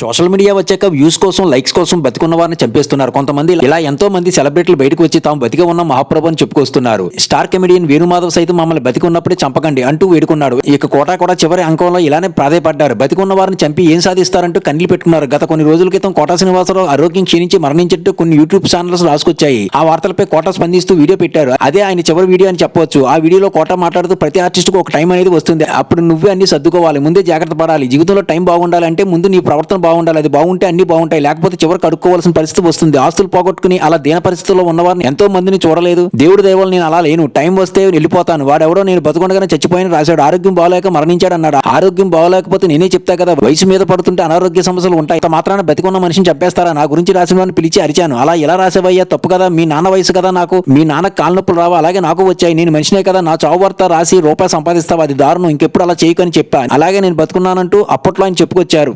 Social media వచ్చాక views కోసం likes కోసం బతికున్న వారిని చంపేస్తున్నారు. కొంతమంది ఇలా ఎంతో మంది సెలబ్రిటీలు బయటకు వచ్చి తాము బతికే ఉన్న మహాప్రభు అని చెప్పుకొస్తున్నారు. స్టార్ కమెడియన్ వేణుమాధవ్ సైతం మమ్మల్ని బతికి ఉన్నప్పుడే చంపకండి అంటూ వేడుకున్నాడు. ఇక కోటా కూడా చివరి అంకంలో ఇలానే ప్రాధాయపడ్డారు. బతికున్న వారిని చంపి ఏం సాధిస్తారంటూ కన్నీలు పెట్టుకున్నారు. గత కొన్ని రోజుల క్రితం కోటా శ్రీనివాసరావు ఆరోగ్యం క్షీణించి మరణించినట్టు కొన్ని యూట్యూబ్ ఛానల్స్ రాసుకొచ్చాయి. ఆ వార్తలపై కోట స్పందిస్తూ వీడియో పెట్టారు. అదే ఆయన చివరి వీడియో అని చెప్పవచ్చు. ఆ వీడియోలో కోట మాట్లాడుతూ ప్రతి ఆర్టిస్ట్కు ఒక టైం అనేది వస్తుంది. అప్పుడు నువ్వే అన్ని సర్దుకోవాలి. ముందే జాగ్రత్త పడాలి. జీవితంలో టైం బాగుండాలంటే ముందు నీ ప్రవర్తన బాగుండాలి అది బాగుంటే అన్ని బాగుంటాయి. లేకపోతే చివరికి అడుక్కోవాల్సిన పరిస్థితి వస్తుంది. ఆస్తులు పోగొట్టుకుని అలా దీన పరిస్థితుల్లో ఉన్నవారిని ఎంతో మందిని చూడలేదు. దేవుడు దైవాలు నేను అలా లేను. టైం వస్తే వెళ్ళిపోతాను. వాడెవడో నేను బతుకుండగానే చచ్చిపోయిన రాశాడు. ఆరోగ్యం బాగలేక మరణించాడు అన్నాడు. ఆరోగ్యం బాగలేకపోతే నేనే చెప్తా కదా వయసు మీద పడుతుంటే అనారోగ్య సమస్యలు ఉంటాయి. మాత్రాన బతికున్న మనిషిని చంపేస్తారా? నా గురించి రాసిన వాడిని పిలిచి అరిచాను. అలా ఎలా రాసేవయ్యా? తప్పు కదా. మీ నాన్న వయసు కదా నాకు. మీ నాన్న కాళ్ళ నొప్పులు రావా? అలాగే నాకు వచ్చాయి. నేను మనిషినే కదా. నా చావు వార్త రాసి రూపాయి సంపాదిస్తావు? అది దారుణం. ఇంకెప్పుడు అలా చేయకని చెప్పాను. అలాగే నేను బతుకున్నానంటూ అప్పట్లో ఆయన చెప్పుకొచ్చారు.